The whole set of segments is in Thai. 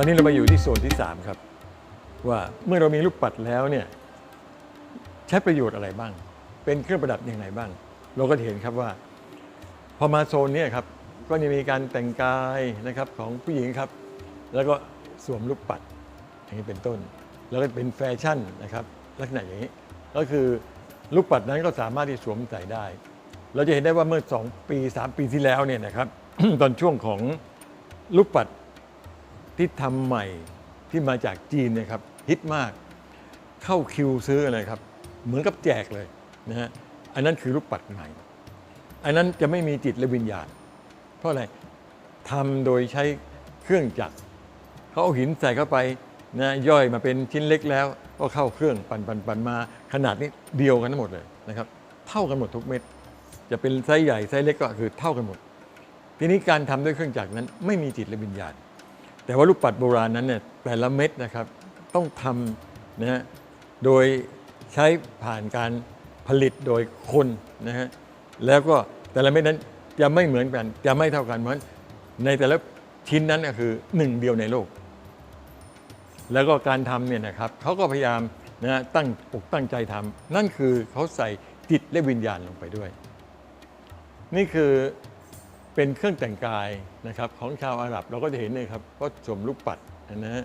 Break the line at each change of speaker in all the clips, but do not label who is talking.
ตอนนี้เรามาอยู่ที่โซนที่ 3 ครับ ว่าเมื่อเรามีลูกปัดแล้วเนี่ยใช้ประโยชน์อะไรบ้าง เป็นเครื่องประดับอยังไงบ้าง เราก็จะเห็นครับว่า พอมาโซนนี้ครับก็จะมีการแต่งกายนะครับของผู้หญิงครับ แล้วก็สวมลูกปัดอย่างนี้เป็นต้น แล้วก็เป็นแฟชั่นนะครับ ลักษณะอย่างนี้ก็คือลูกปัดนั้นก็สามารถที่สวมใส่ได้ เราจะเห็นได้ว่าเมื่อ 2 ปี 3 ปีที่แล้วเนี่ยนะครับ ตอนช่วงของลูกปัด ที่ทำใหม่ที่มาจากจีนนะครับฮิตมาก เข้าคิวซื้ออะไรครับ เหมือนกับแจกเลยนะฮะอันนั้นคือลูกปัดใหม่ อันนั้นจะไม่มีจิตและวิญญาณ เพราะอะไรทำโดยใช้เครื่องจักรเขาเอาหินใส่เข้าไปนะย่อยมาเป็นชิ้นเล็กแล้ว ก็เข้าเครื่องปั่นปั่นปั่นมา ขนาดนี้เดียวกันทั้งหมดเลยนะครับ เท่ากันหมดทุกเม็ด จะเป็นไซส์ใหญ่ไซส์เล็กก็คือเท่ากันหมด ทีนี้การทำด้วยเครื่องจักรนั้นไม่มีจิตและวิญญาณ แต่ว่าลูกปัดโบราณนั้นเนี่ยแต่ละเม็ดนะครับต้องทำนะฮะโดยใช้ผ่านการผลิตโดยคนนะฮะแล้วก็แต่ละเม็ดนั้นจะไม่เหมือนกัน จะไม่เท่ากันเพราะในแต่ละชิ้นนั้นก็คือหนึ่งเดียวในโลก แล้วก็การทำเนี่ยนะครับเขาก็พยายามนะฮะตั้งปกตั้งใจทำนั่นคือเขาใส่จิตและวิญญาณลงไปด้วย นี่คือ เป็นเครื่องแต่งกายนะครับของชาวอาหรับเราก็จะเห็นเลยครับว่าสวมลูกปัดนะฮะ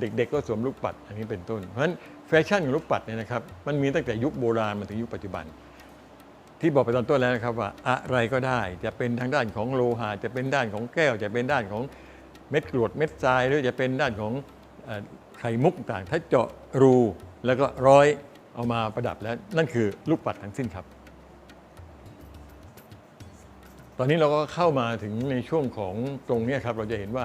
เด็กๆก็สวมลูกปัดอันนี้เป็นต้น เพราะฉะนั้นแฟชั่นของลูกปัดเนี่ยนะครับมันมีตั้งแต่ยุคโบราณมาถึงยุคปัจจุบัน ที่บอกไปตอนต้นแล้วนะครับว่าอะไรก็ได้จะเป็นทางด้านของโลหะจะเป็นด้านของแก้ว จะเป็นด้านของเม็ดกรวดเม็ดทรายหรือจะเป็นด้านของไข่มุกต่างถ้าเจาะรูแล้วก็ร้อยเอามาประดับแล้วนั่นคือลูกปัดทั้งสิ้นครับ ตอนนี้เราก็เข้ามาถึงในช่วงของตรงนี้ครับ เราจะเห็นว่า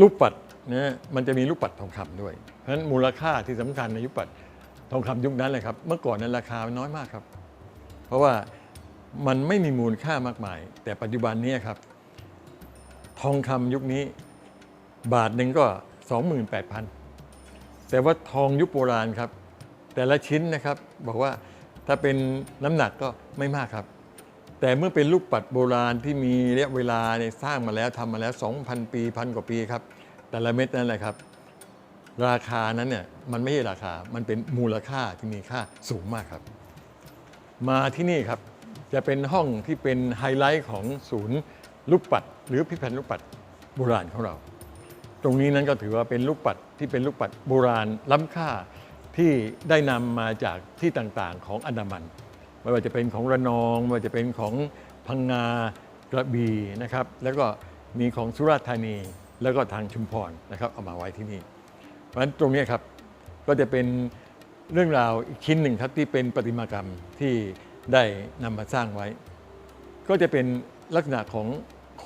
ลูกปัดนะมันจะมีลูกปัดทองคำด้วย เพราะฉะนั้นมูลค่าที่สำคัญในยุคปัดทองคำยุคนั้นเลยครับ เมื่อก่อนนั้นราคาน้อยมากครับ เพราะว่ามันไม่มีมูลค่ามากมาย แต่ปัจจุบันนี้ครับ ทองคำยุคนี้บาทหนึ่งก็ 28,000 แต่ว่าทองยุคโบราณครับ แต่ละชิ้นนะครับบอกว่าถ้าเป็นน้ำหนักก็ไม่มากครับ แต่เมื่อเป็นลูกปัดโบราณที่มีระยะเวลาเนี่ยสร้างมาแล้วทำมาแล้ว 2,000 ปีพันกว่าปีครับ แต่ละเม็ดนั่นแหละครับ ราคานั้นเนี่ยมันไม่ใช่ราคา มันเป็นมูลค่าที่มีค่าสูงมากครับ มาที่นี่ครับ จะเป็นห้องที่เป็นไฮไลท์ของศูนย์ลูกปัด หรือพิพิธภัณฑ์ลูกปัดโบราณของเรา ตรงนี้นั้นก็ถือว่าเป็นลูกปัดที่เป็นลูกปัดโบราณล้ำค่าที่ได้นำมาจากที่ต่างๆของอันดามัน ไม่ว่าจะเป็นของระนองไม่ว่าจะเป็นของพังงากระบี่นะครับแล้วก็มีของสุราษฎร์ธานี แล้วก็ทางชุมพรนะครับเอามาไว้ที่นี่ เพราะฉะนั้นตรงนี้ครับก็จะเป็นเรื่องราวอีกชิ้นหนึ่งครับที่เป็นประติมากรรมที่ได้นำมาสร้างไว้ ก็จะเป็นลักษณะของ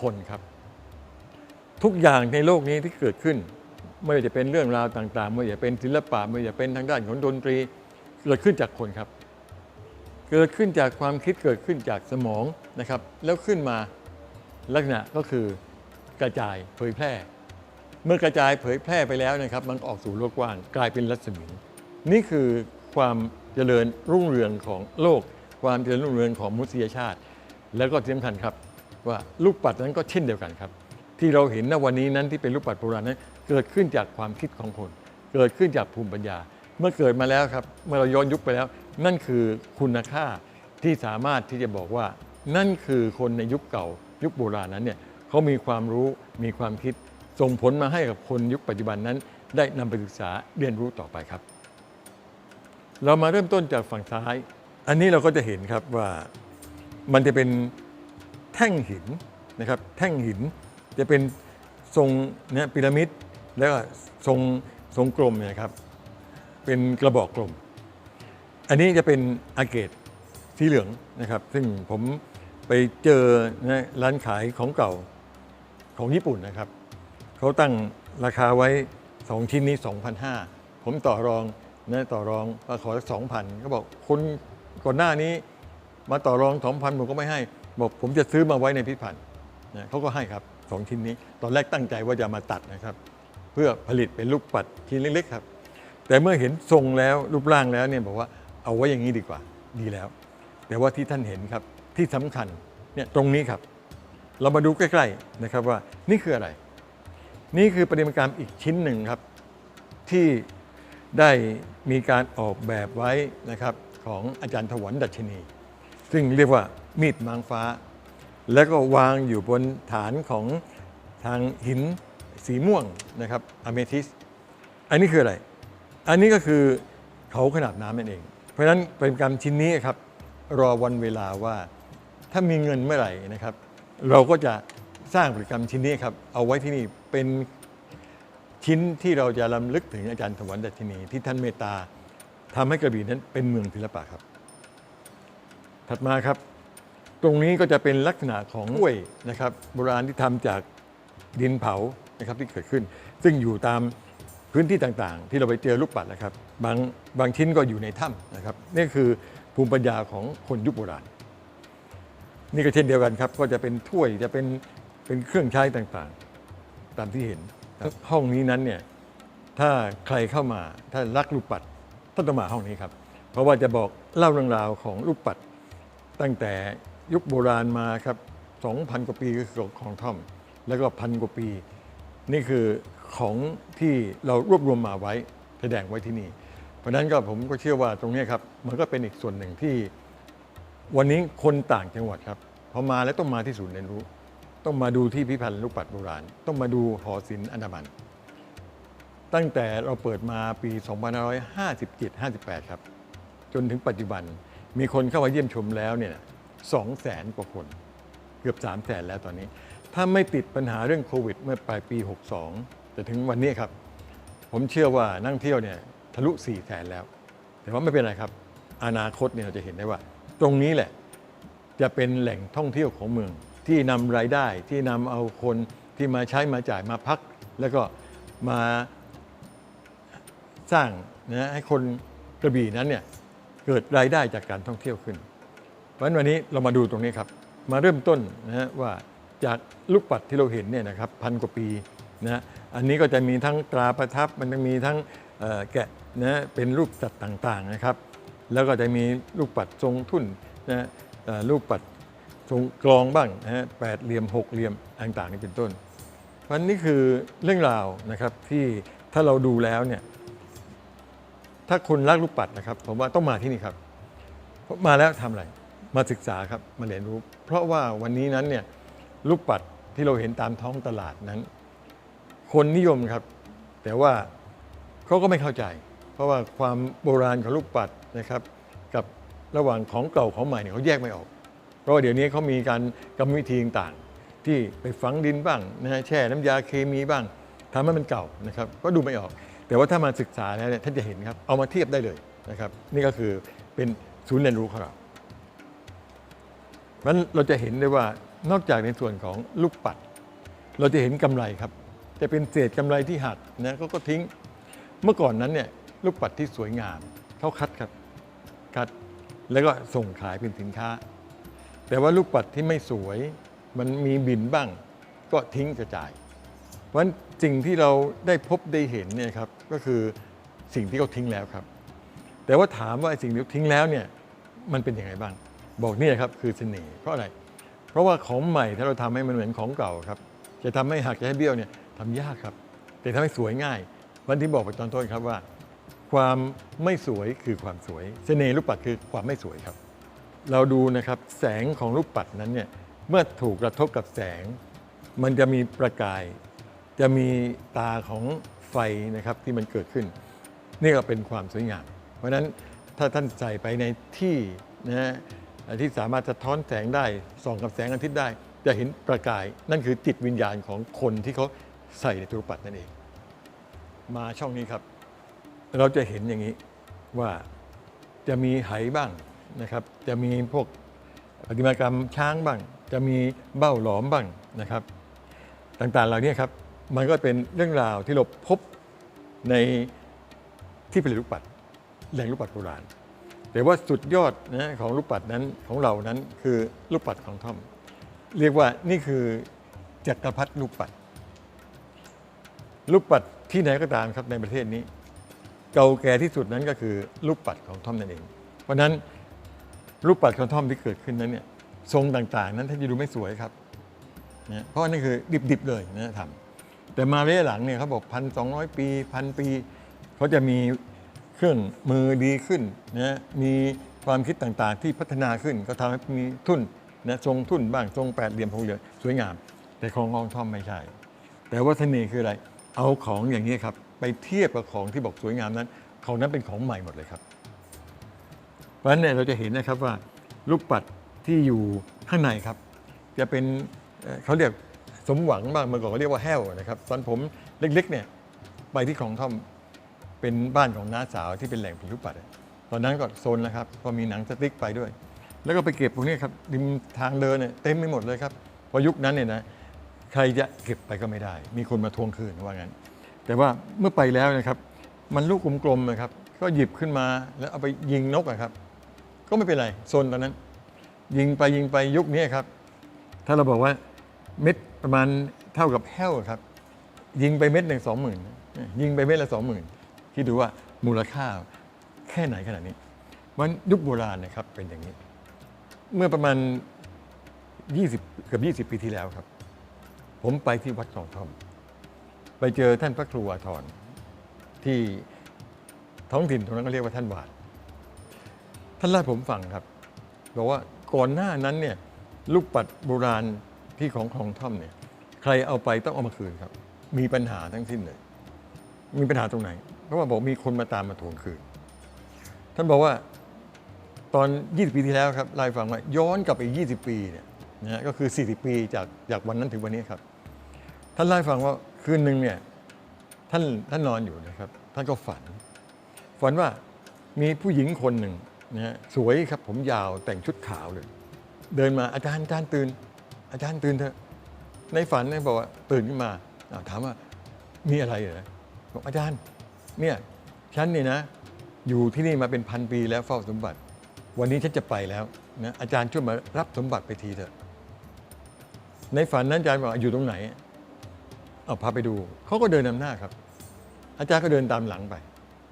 คนครับ ทุกอย่างในโลกนี้ที่เกิดขึ้น ไม่ว่าจะเป็นเรื่องราวต่างๆ ไม่ว่าจะเป็นศิลปะไม่ว่าจะเป็นทางด้านของดนตรีเกิดขึ้นจากคนครับ เกิดขึ้นจากความคิดเกิดขึ้นจากสมองนะครับ แล้วขึ้นมาลักษณะก็คือกระจายเผยแพร่ เมื่อกระจายเผยแพร่ไปแล้วนะครับ มันออกสู่โลกกว้างกลายเป็นรัศมี นี่คือความเจริญรุ่งเรืองของโลก ความเจริญรุ่งเรืองของมนุษยชาติ แล้วก็ที่สำคัญครับว่าลูกปัดนั้นก็เช่นเดียวกันครับ ที่เราเห็นณวันนี้นั้นที่เป็นลูกปัดโบราณนั้นเกิดขึ้นจากความคิดของคน เกิดขึ้นจากภูมิปัญญา เมื่อเกิดมาแล้วครับ เมื่อเราย้อนยุคไปแล้ว นั่นคือคุณค่าที่สามารถที่จะบอกว่า นั่นคือคนในยุคเก่า ยุคโบราณนั้นเนี่ยเขามีความรู้มีความคิดส่งผลมาให้กับคนยุคปัจจุบันนั้น ได้นำไปศึกษาเรียนรู้ต่อไปครับ เรามาเริ่มต้นจากฝั่งซ้าย อันนี้เราก็จะเห็นครับว่ามันจะเป็นแท่งหินนะครับ แท่งหินจะเป็นทรงเนี่ยพีระมิดแล้วก็ทรงทรงกลมเนี่ยครับ เป็นกระบอกกลม อันนี้จะเป็นอาเกตสีเหลืองนะครับ ซึ่งผมไปเจอนะร้านขายของเก่าของญี่ปุ่นนะครับ เขาตั้งราคาไว้ 2 ชิ้นนี้ 2,500 ผมต่อรองนะต่อรองก็ขอสัก2,000เขาบอกคนก่อนหน้านี้มาต่อรอง 2,000 ผมก็ไม่ให้ บอกผมจะซื้อมาไว้ในพิพิธภัณฑ์นะเขาก็ให้ครับ 2 ชิ้นนี้ ตอนแรกตั้งใจว่าจะมาตัดนะครับ เพื่อผลิตเป็นลูกปัดชิ้นเล็กๆครับ แต่เมื่อเห็นทรงแล้วรูปร่างแล้วเนี่ยบอกว่า เอาไว้อย่างนี้ดีกว่า ดีแล้ว แต่ว่าที่ท่านเห็นครับที่สำคัญเนี่ยตรงนี้ครับ เรามาดูใกล้ๆนะครับว่านี่คืออะไร นี่คือประติมากรรมอีกชิ้นหนึ่งครับ ที่ได้มีการออกแบบไว้นะครับของอาจารย์ถวันดัชนี ซึ่งเรียกว่ามีดมางฟ้า แล้วก็วางอยู่บนฐานของทางหินสีม่วงนะครับอเมทิส อันนี้คืออะไร อันนี้ก็คือเขาขนาดน้ำนั่นเอง ราะฉะนั้นเป็นกรรมชิ้นนี้ครับรอวันเวลาว่าถ้ามีเงินเมื่อไหร่นะครับ เราก็จะสร้างผลิตกรรมชิ้นนี้ครับเอาไว้ที่นี่เป็นชิ้นที่เราจะลำลึกถึงอาจารย์ถวันดัชนีที่ท่านเมตตาทำให้กระบี่นั้นเป็นเมืองศิลปะครับ ถัดมาครับ ตรงนี้ก็จะเป็นลักษณะของกล้วยนะครับ โบราณที่ทำจากดินเผานะครับที่เกิดขึ้น ซึ่งอยู่ตาม พื้นที่ต่างๆ ที่เราไปเจอลูกปัดนะครับ บางบางชิ้นก็อยู่ในถ้ำนะครับนี่คือภูมิปัญญาของคนยุคโบราณ นี่ก็เช่นเดียวกันครับ ก็จะเป็นถ้วยจะเป็นเป็นเครื่องใช้ต่างๆ ตามที่เห็นห้องนี้นั้นเนี่ยถ้าใครเข้ามาถ้ารักลูกปัดต้องต้องมาห้องนี้ครับเพราะว่าจะบอกเล่าเรื่องราวของลูกปัด ตั้งแต่ยุคโบราณมาครับ2,000 กว่าปีก็คือของท่อม แล้วก็พันกว่าปี นี่คือ ของที่เรารวบรวมมาไว้แสดงไว้ที่นี่ เพราะฉะนั้นก็ผมก็เชื่อว่าตรงนี้ครับ มันก็เป็นอีกส่วนหนึ่งที่ วันนี้คนต่างจังหวัดครับพอมาแล้วต้องมาที่ศูนย์เรียนรู้ ต้องมาดูที่พิพิธภัณฑ์ลูกปัดโบราณ ต้องมาดูหอศิลป์อันดามัน ตั้งแต่เราเปิดมาปี 2557-58 ครับ จนถึงปัจจุบันมีคนเข้ามาเยี่ยมชมแล้วเนี่ยสองแสนกว่าคน เกือบ3 0 0แสนแล้วตอนนี้ ถ้าไม่ติดปัญหาเรื่องโควิดเมื่อปลายปี 62 แต่ถึงวันนี้ครับ ผมเชื่อว่านักท่องเที่ยวเนี่ยทะลุ4 0 0แสนแล้ว แต่ว่าไม่เป็นไรครับ อนาคตเนี่ยเราจะเห็นได้ว่า ตรงนี้แหละจะเป็นแหล่งท่องเที่ยวของเมือง ที่นำรายได้ที่นำเอาคนที่มาใช้มาจ่ายมาพัก แล้วก็มาสร้างนะให้คนกระบี่นั้นเนี่ยเกิดรายได้จากการท่องเที่ยวขึ้น เพราะฉะนั้นวันนี้เรามาดูตรงนี้ครับ มาเริ่มต้นนะฮะว่าจากลูกปัดที่เราเห็นเนี่ยนะครับพันกว่าปีนะ อันนี้ก็จะมีทั้งตราประทับมันจะมีทั้งแกะนะเป็นรูปสัตว์ต่างๆนะครับ แล้วก็จะมีลูกปัดทรงทุ่นนะฮะเอ่อลูกปัดทรงกลองบ้างนะฮะแปดเหลี่ยมหกเหลี่ยมต่างๆนี่เป็นต้นเพราะนี่คือเรื่องราวนะครับที่ถ้าเราดูแล้วเนี่ยถ้าคนรักลูกปัดนะครับ ผมว่าต้องมาที่นี่ครับ มาแล้วทำอะไร มาศึกษาครับมาเรียนรู้ เพราะว่าวันนี้นั้นเนี่ยลูกปัดที่เราเห็นตามท้องตลาดนั้น คนนิยมครับ แต่ว่าเขาก็ไม่เข้าใจ เพราะว่าความโบราณของลูกปัดนะครับ กับระหว่างของเก่าของใหม่เนี่ยเขาแยกไม่ออก เพราะว่าเดี๋ยวนี้เขามีการกรรมวิธีต่างๆ ที่ไปฝังดินบ้างนะฮะแช่น้ำยาเคมีบ้างทำให้มันเก่านะครับ ก็ดูไม่ออก แต่ว่าถ้ามาศึกษาแล้วเนี่ยท่านจะเห็นครับ เอามาเทียบได้เลยนะครับ นี่ก็คือเป็นศูนย์เรียนรู้ของเราเพราะนั้นเราจะเห็นได้ว่านอกจากในส่วนของลูกปัด เราจะเห็นกำไรครับ จะเป็นเศษกำไรที่หักนะก็ก็ทิ้งเมื่อก่อนนั้นเนี่ยลูกปัดที่สวยงามเขาคัดครับคัดแล้วก็ส่งขายเป็นสินค้า แต่ว่าลูกปัดที่ไม่สวยมันมีบินบ้าง ก็ทิ้งกระจาย เพราะฉะนั้นสิ่งที่เราได้พบได้เห็นเนี่ยครับก็คือสิ่งที่เขาทิ้งแล้วครับ แต่ว่าถามว่าไอ้สิ่งที่ทิ้งแล้วเนี่ยมันเป็นยังไงบ้าง บอกนี่ครับคือเสน่ห์เพราะอะไร เพราะว่าของใหม่ถ้าเราทำให้มันเหมือนของเก่าครับ จะทำให้หักจะให้เบี้ยวเนี่ย ทำยากครับ แต่ทำให้สวยง่าย วันที่บอกไปตอนต้นครับว่า ความไม่สวยคือความสวย เสน่ห์ลูกปัดคือความไม่สวยครับ เราดูนะครับแสงของลูกปัดนั้นเนี่ยเมื่อถูกกระทบกับแสง มันจะมีประกาย จะมีตาของไฟนะครับที่มันเกิดขึ้น นี่ก็เป็นความสวยงามเพราะฉะนั้นถ้าท่านใส่ไปในที่นะฮะที่สามารถสะท้อนแสงได้ส่องกับแสงอาทิตย์ได้ จะเห็นประกาย นั่นคือจิตวิญญาณของคนที่เขา ใส่ในตุปัดนั่นเอง มาช่องนี้ครับ เราจะเห็นอย่างนี้ว่าจะมีไหบ้างนะครับ จะมีพวกประติมากรรมช้างบ้าง จะมีเบ้าหลอมบ้างนะครับ ต่างๆเหล่านี้ครับมันก็เป็นเรื่องราวที่เราพบในที่ผลิตลูกปัดแหล่งลูกปัดโบราณแต่ว่าสุดยอดนะของลูกปัดนั้นของเรานั้นคือลูกปัดของท่อม เรียกว่านี่คือจักรพรรดิลูกปัด ลูกปัดที่ไหนก็ตามครับในประเทศนี้ เก่าแก่ที่สุดนั้นก็คือลูกปัดของท่อมนั่นเอง เพราะนั้นลูกปัดของท่อมที่เกิดขึ้นนั้นเนี่ยทรงต่างๆ นั้นท่านจะดูไม่สวยครับนะเพราะนั่นคือดิบๆเลยนะทำแต่แต่มาระยะหลังเนี่ยเขาบอกพันสองปีพันปีเขาจะมีเครื่องมือดีขึ้นนะมีความคิดต่างๆ ที่พัฒนาขึ้นก็ทำให้มีทุ่นนะทรงทุ่นบ้างทรงแปดเหลี่ยมหกเหลี่ยมสวยงาม แต่ของกองท่อมไม่ใช่ แต่ว่าเสน่ห์คืออะไร เอาของอย่างนี้ครับ ไปเทียบกับของที่บอกสวยงามนั้น ของนั้นเป็นของใหม่หมดเลยครับเพราะฉะนั้นเนี่ยเราจะเห็นนะครับว่าลูกปัดที่อยู่ข้างในครับ จะเป็นเขาเรียกสมหวังบ้างเมื่อก่อนเขาเรียกว่าแห้วนะครับตอนผมเล็กๆเนี่ยไปที่คลองท่อมเป็นบ้านของน้าสาวที่เป็นแหล่งผลิตลูกปัดตอนนั้นก็โซนแล้วครับก็มีหนังสติ๊กไปด้วย แล้วก็ไปเก็บพวกนี้ครับริมทางเดินเนี่ยเต็มไปหมดเลยครับพรายุคนั้นเนี่ยนะ ใครจะเก็บไปก็ไม่ได้ มีคนมาทวงคืนว่างั้น แต่ว่าเมื่อไปแล้วนะครับ มันลูกกลมๆนะครับ ก็หยิบขึ้นมาแล้วเอาไปยิงนกอะครับ ก็ไม่เป็นไรโซนตอนนั้น ยิงไปยิงไปยุคนี้ครับ ถ้าเราบอกว่าเม็ดประมาณเท่ากับแห้วครับ ยิงไปเม็ดหนึ่งสองหมื่นยิงไปเม็ดละสองหมื่นคิดดูว่ามูลค่าแค่ไหนขนาดนี้ มันยุคโบราณนะครับเป็นอย่างนี้ เมื่อประมาณ 20 เกือบ 20 ปีที่แล้วครับ ผมไปที่วัดคลองท่อม ไปเจอท่านพระครูอาทรที่ท้องถิ่นตรงนั้นก็เรียกว่าท่านวาดท่านเล่าผมฟังครับบอกว่าก่อนหน้านั้นเนี่ยลูกปัดโบราณที่ของคลองท่อมเนี่ยใครเอาไปต้องเอามาคืนครับ มีปัญหาทั้งสิ้นเลย มีปัญหาตรงไหน เพราะว่าบอกมีคนมาตามมาทวงคืน ท่านบอกว่าตอน 20 ปีที่แล้วครับเล่าให้ฟังว่าย้อนกลับไป 20 ปีเนี่ยนะฮะก็คือ 40 ปีจากจากวันนั้นถึงวันนี้ครับ ท่านเล่าให้ฟังว่าคืนหนึ่งเนี่ยท่านท่านนอนอยู่นะครับ ท่านก็ฝัน ฝันว่ามีผู้หญิงคนหนึ่งนะฮะสวยครับผมยาวแต่งชุดขาวเลย เดินมาอาจารย์อาจารย์ตื่น อาจารย์ตื่นเถอะในฝันเนี่ยบอกว่าตื่นขึ้นมาถามว่ามีอะไรเหรอบอกอาจารย์เนี่ยฉันเนี่ยนะ อยู่ที่นี่มาเป็นพันปีแล้วเฝ้าสมบัติ วันนี้ฉันจะไปแล้วนะอาจารย์ช่วยมารับสมบัติไปทีเถอะในฝันนั้นอาจารย์บอกอยู่ตรงไหน เอาพาไปดูเขาก็เดินนำหน้าครับ อาจารย์ก็เดินตามหลังไป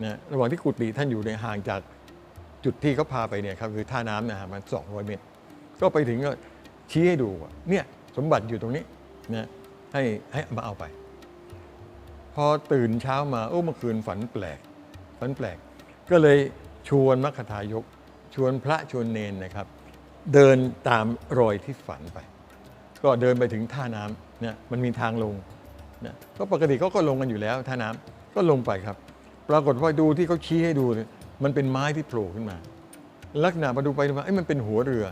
นะระหว่างที่กุฏิท่านอยู่ในยห่างจากจุดที่เขาพาไปเนี่ยครับคือท่าน้ำนะฮะมันสองร้อยเมตร ก็ไปถึงก็ชี้ให้ดูว่าเนี่ยสมบัติอยู่ตรงนี้นะให้ให้มาเอาไป พอตื่นเช้ามาโอ้เมื่อคืนฝันแปลกฝันแปลก ก็เลยชวนมัคคทายก ชวนพระชวนเนนนะครับ เดินตามรอยที่ฝันไป ก็เดินไปถึงท่าน้ำเนี่ยมันมีทางลง นะก็ปกติเขาก็ลงกันอยู่แล้วท่าน้ำก็ลงไปครับ ปรากฏว่าดูที่เขาชี้ให้ดูเนี่ยมันเป็นไม้ที่โผล่ขึ้นมา ลักษณะมาดูไปดูมาเอ้ยมันเป็นหัวเรือ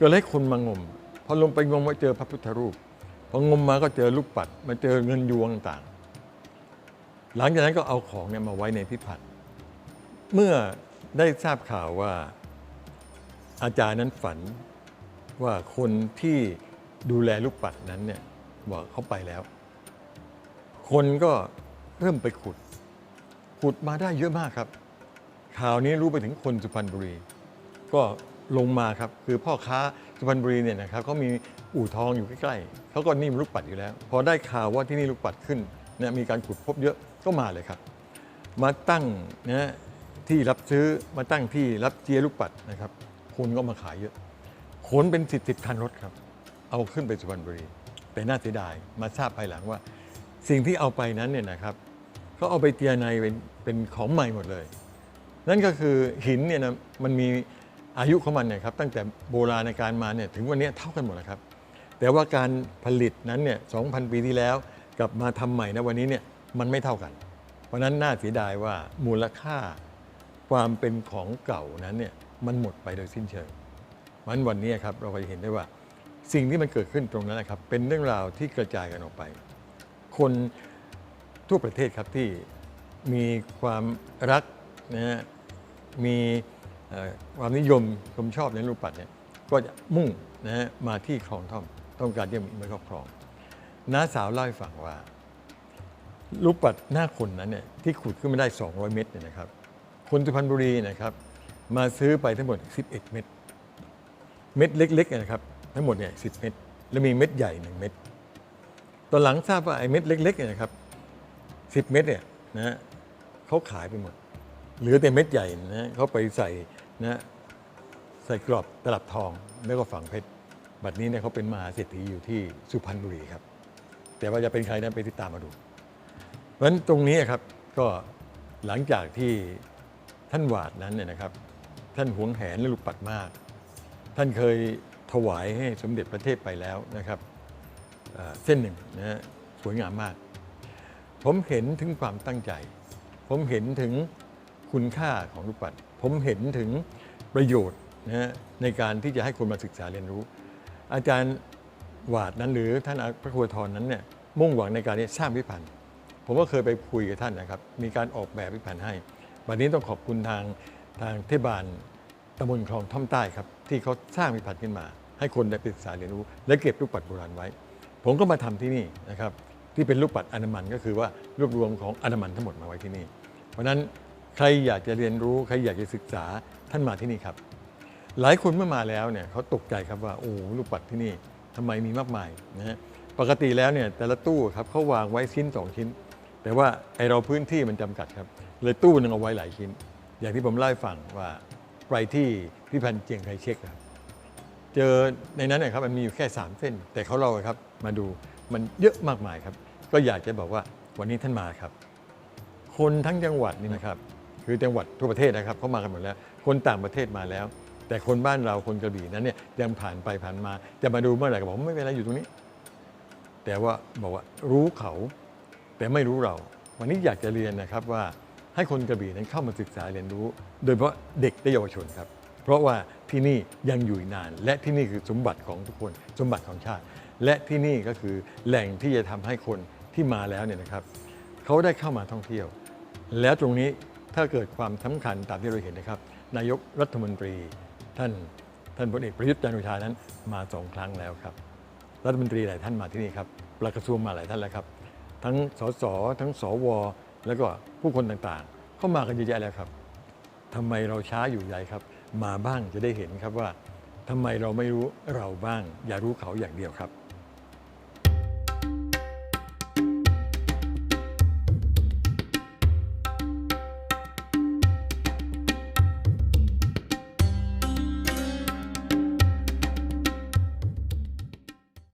ก็เลยคนมางม พอลงไปงมมาเจอพระพุทธรูปพองมมาก็เจอลูกปัด มาเจอเงินยวงต่าง หลังจากนั้นก็เอาของเนี่ยมาไว้ในพิพิธภัณฑ์เมื่อได้ทราบข่าวว่าอาจารย์นั้นฝันว่าคนที่ดูแลลูกปัดนั้นเนี่ยบอกเขาไปแล้ว คนก็เริ่มไปขุด ขุดมาได้เยอะมากครับ ข่าวนี้รู้ไปถึงคนสุพรรณบุรี ก็ลงมาครับ คือพ่อค้าสุพรรณบุรีเนี่ยนะครับเขามีอู่ทองอยู่ใกล้ๆเขาก็นิ่มลูกปัดอยู่แล้ว พอได้ข่าวว่าที่นี่ลูกปัดขึ้นเนี่ยมีการขุดพบเยอะก็มาเลยครับ มาตั้งนะที่รับซื้อมาตั้งที่รับเจียลูกปัดนะครับคนก็มาขายเยอะขนเป็นสิบสิบคันรถครับ เอาขึ้นไปสุพรรณบุรี แต่น่าเสียดายมาทราบภายหลังว่า สิ่งที่เอาไปนั้นเนี่ยนะครับเขาเอาไปเจียในเป็นเป็นของใหม่หมดเลย นั่นก็คือหินเนี่ยนะมันมีอายุของมันเนี่ยครับตั้งแต่โบราณการมาเนี่ยถึงวันนี้เท่ากันหมดแล้วครับ แต่ว่าการผลิตนั้นเนี่ย2,000 ปีที่แล้วกับมาทำใหม่นะวันนี้เนี่ยมันไม่เท่ากัน เพราะนั้นน่าเสียดายว่ามูลค่าความเป็นของเก่านั้นเนี่ยมันหมดไปโดยสิ้นเชิงเพราะนั้นวันนี้ครับเราก็จะเห็นได้ว่าสิ่งที่มันเกิดขึ้นตรงนั้นนะครับเป็นเรื่องราวที่กระจายกันออกไป คนทั่วประเทศครับที่มีความรักนะฮะมีความนิยมชมชอบในรูปปัดเนี่ยก็จะมุ่งนะฮะมาที่คลองท่อม ต้องการจะมีไว้ครอบครองน้าสาวเล่าให้ฟังว่า รูปปัดหน้าคนนั้นเนี่ยที่ขุดขึ้นมาได้ 200 เมตรเนี่ยนะครับ คนสุพรรณบุรีนะครับ มาซื้อไปทั้งหมด 11 เม็ดเม็ดเล็กๆนยนะครับ ทั้งหมดเนี่ย10 เม็ดแล้วมีเม็ดใหญ่ 1 เม็ด ตอนหลังทราบว่าไอ้เม็ดเล็กๆเนี่ยนะครับ10เม็ดเนี่ยนะฮะเขาขายไปหมด เหลือแต่เม็ดใหญ่นะฮะเขาไปใส่นะฮะใส่กรอบตลับทองแล้วก็ฝังเพชรบัดนี้เนี่ยเขาเป็นมหาเศรษฐีอยู่ที่สุพรรณบุรีครับ แต่ว่าจะเป็นใครนั้นไปติดตามมาดู เพราะฉะนั้นตรงนี้ครับก็หลังจากที่ท่านหวาดนั้นเนี่ยนะครับ ท่านหวงแหนและลูกปัดมาก ท่านเคยถวายให้สมเด็จพระเทพไปแล้วนะครับ เส้นหนึ่งนะฮะสวยงามมาก ผมเห็นถึงความตั้งใจ ผมเห็นถึงคุณค่าของลูกปัด ผมเห็นถึงประโยชน์นะฮะในการที่จะให้คนมาศึกษาเรียนรู้ อาจารย์วาดนั้นหรือท่านพระครูทรนั้นเนี่ยมุ่งหวังในการที่สร้างพิพิธภัณฑ์ผมก็เคยไปคุยกับท่านนะครับ มีการออกแบบพิพิธภัณฑ์ให้ วันนี้ต้องขอบคุณทางทางเทศบาลตำบลคลองท่อมใต้ครับ ที่เขาสร้างพิพิธภัณฑ์ขึ้นมา ให้คนได้ศึกษาเรียนรู้ และเก็บลูกปัดโบราณไว้ ผมก็มาทำที่นี่นะครับที่เป็นลูกปัดอนามันก็คือว่ารวบรวมของอนามันทั้งหมดมาไว้ที่นี่ เพราะนั้นใครอยากจะเรียนรู้ใครอยากจะศึกษาท่านมาที่นี่ครับ หลายคนเมื่อมาแล้วเนี่ยเขาตกใจครับว่าโอ้ลูกปัดที่นี่ทำไมมีมากมายนะฮะปกติแล้วเนี่ยแต่ละตู้ครับเขาวางไว้ชิ้นสองชิ้น แต่ว่าไอเราพื้นที่มันจำกัดครับเลยตู้นึงเอาไว้หลายชิ้น อย่างที่ผมเล่าให้ฟังว่าไปที่พิพิธภัณฑ์เจียงไคเชกครับเจอในนั้นนะครับมันมีอยู่แค่ 3 เส้น แต่เขาเราครับ มาดูมันเยอะมากมายครับ ก็อยากจะบอกว่าวันนี้ท่านมาครับ คนทั้งจังหวัดนี่นะครับคือจังหวัดทั่วประเทศนะครับเขามากันหมดแล้ว คนต่างประเทศมาแล้ว แต่คนบ้านเราคนกระบี่นั้นเนี่ยยังผ่านไปผ่านมา จะมาดูเมื่อไหร่ก็บอกไม่เป็นไรอยู่ตรงนี้ แต่ว่าบอกว่ารู้เขา แต่ไม่รู้เรา วันนี้อยากจะเรียนนะครับว่าให้คนกระบี่นั้นเข้ามาศึกษาเรียนรู้ โดยเฉพาะเด็กและเยาวชนครับ เพราะว่าที่นี่ยังอยู่นาน และที่นี่คือสมบัติของทุกคน สมบัติของชาติ และที่นี่ก็คือแหล่งที่จะทำให้คนที่มาแล้วเนี่ยนะครับเขาได้เข้ามาท่องเที่ยว แล้วตรงนี้ถ้าเกิดความสำคัญตามที่เราเห็นนะครับ นายกรัฐมนตรี ท่านท่านพลเอกประยุทธ์จันทร์โอชานั้นมาสองครั้งแล้วครับ รัฐมนตรีหลายท่านมาที่นี่ครับปลัดกระทรวงมาหลายท่านแล้วครับ ทั้งสสทั้งสวแล้วก็ผู้คนต่างๆ เข้ามากันเยอะแยะแล้วครับทำไมเราช้าอยู่ใหญ่ครับ มาบ้างจะได้เห็นครับว่าทำไมเราไม่รู้เราบ้าง อย่ารู้เขาอย่างเดียวครับ